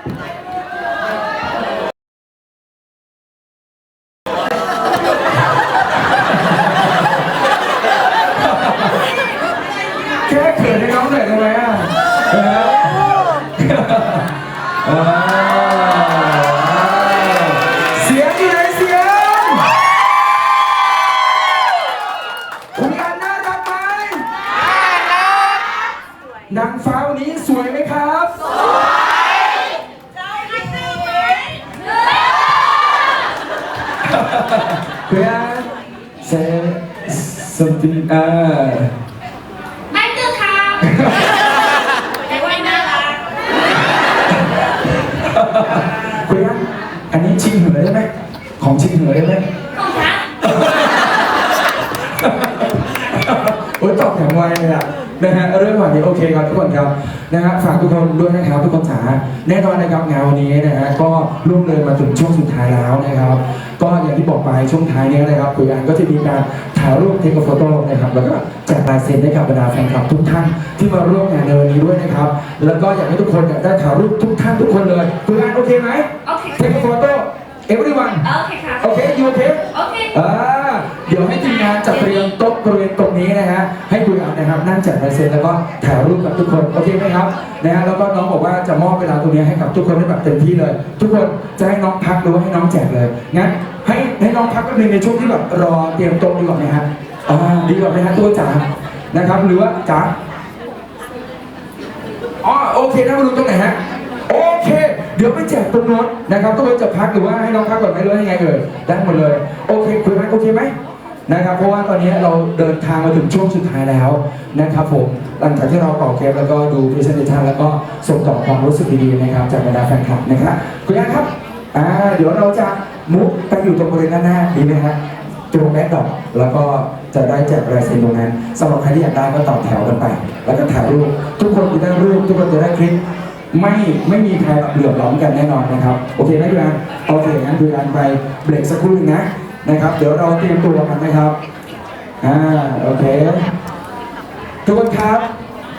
แค่เขินให้น้องหน่อไหมอะนเสียงอยู่ไหเสียงคุณอัน่ารักไหมนางฟ้าวันนี้สวยไหมครับ สวย แซสปิงเออ่าไม่คือค่ะแต่ว่าน่ารักคุยกันอันนี้ชิงเหนือได้ไหมของชิงเหนือได้ไหมของฉันโอ้ยตอบอย่างไวเลยอะ นะฮะเรื่องวันนี้โอเคครับทุกคนครับนะฮะฝากทุกคนด้วยนะครับทุกคนจ๋าแน่นอนนะครับงานวันนี้นะฮะก็ล่วงเลยมาถึงช่วงสุดท้ายแล้วนะครับ ก็อย่างที่บอกไปช่วงท้ายเนี้นะครับคุยกันก็จะมีการถ่ายรูปเทคโฟโต้นะครับแล้วก็แจกลายเซ็นให้กับบรรดาแฟนคลับทุกท่านที่มาร่วมงานในวันนี้ด้วยนะครับ แล้วก็อยากให้ทุกคนเนี่ยได้ถ่ายรูปทุกท่านทุกคนเลยคุยกันโอเคไหมโอเคเทคโฟโต้ everyone โอเคค่ะโอเคยูโอเคโอเคอ่าเดี๋ยวให้ทีมงานจัดเตรียมโต๊ะบริเวณตรงนี้นะฮะให้คุณ อันนะครับนั่งจัดลายเซ็นแล้วก็ถ่ายรูปกับทุกคนโอเคไหมครับนะฮะแล้วก็น้องบอกว่าจะมอบเวลาตรงนี้ให้กับทุกคนได้แบบเต็มที่เลย ทุกคนจะให้น้องพักหรือว่าให้น้องแจกเลยงั้นให้ให้น้องพักแป๊บนึงในช่วงที่แบบรอเตรียมโต๊ะดีกว่าไหมฮะอ่าดีกว่าไหมฮะตัวจ๋านะครับ หรือว่าจ๋าอ๋อโอเคนะมาดูตรงไหนฮะโอเค เดี๋ยวไปแจกตรงโน้นนะครับทุกคนจะพักหรือว่าให้น้องพักก่อนไหมหรือยังไงเอ่ยได้หมดเลย โอเคคุยไหมโอเคไหม นะครับ เพราะว่าตอนนี้เราเดินทางมาถึงช่วงสุดท้ายแล้วนะครับผมหลังจากที่เราเป่าเค้กแล้วก็ดูพรีเซนเทชันแล้วก็ส่งต่อความรู้สึกดีๆนะครับจากบรรดาแฟนคลับนะครับคุณยันครับอ่าเดี๋ยวเราจะมุกไปอยู่ตรงบริเวณด้านหน้าดีไหมฮะตรงแบ็คดอกแล้วก็จะได้แจกลายเซ็นตรงนั้นสำหรับใครที่อยากได้ก็ต่อแถวกันไป แล้วก็ถ่ายรูปทุกคนจะได้รูปทุกคนจะได้คลิปไม่ไม่มีใครแบบเหลื่อมล้อมกันแน่นอนนะครับ โอเคไหมพี่อันโอเคงั้นพี่อันไปเบรกสักครู่หนึ่งนะ นะครับ เดี๋ยวเราเตรียมตัวกันนะครับ อ่า โอเค ทุกคนครับ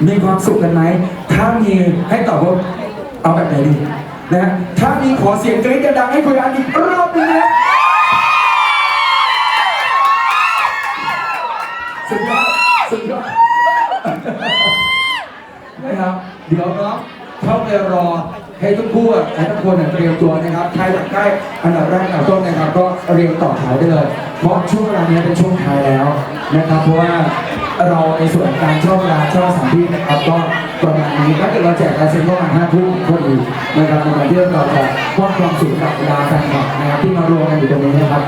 มีความสุขกันไหม ถ้ามีให้ตอบว่าเอาแบบไหนดีนะ ถ้ามีขอเสียงกรี๊ดดังให้คุณอันอีกรอบหนึงนะสุดยอดสุดยอดนะครับ เดี๋ยวเนาะเข้าไปรอ ให้ทุกคู่อะให้ทุกคนเตรียมตัวนะครับใครอยากได้อันดับแรกอันดับต้นนะครับ ก็เรียงต่อแถวได้เลยเพราะช่วงเวลานี้เป็นช่วงท้ายแล้วนะครับ เพราะว่าเราในส่วนการช่วงเวลาช่วงสานที่นะครับก็ประมาณนี้ถ้าเกิดเราแจกลายเซ็นประมาณห้าทุ่มพอดีนะครับในการที่เราจะมอบความสุขกับเวลาแฟนคลับนะครับที่มารวมกันอยู่ตรงนี้นะครับ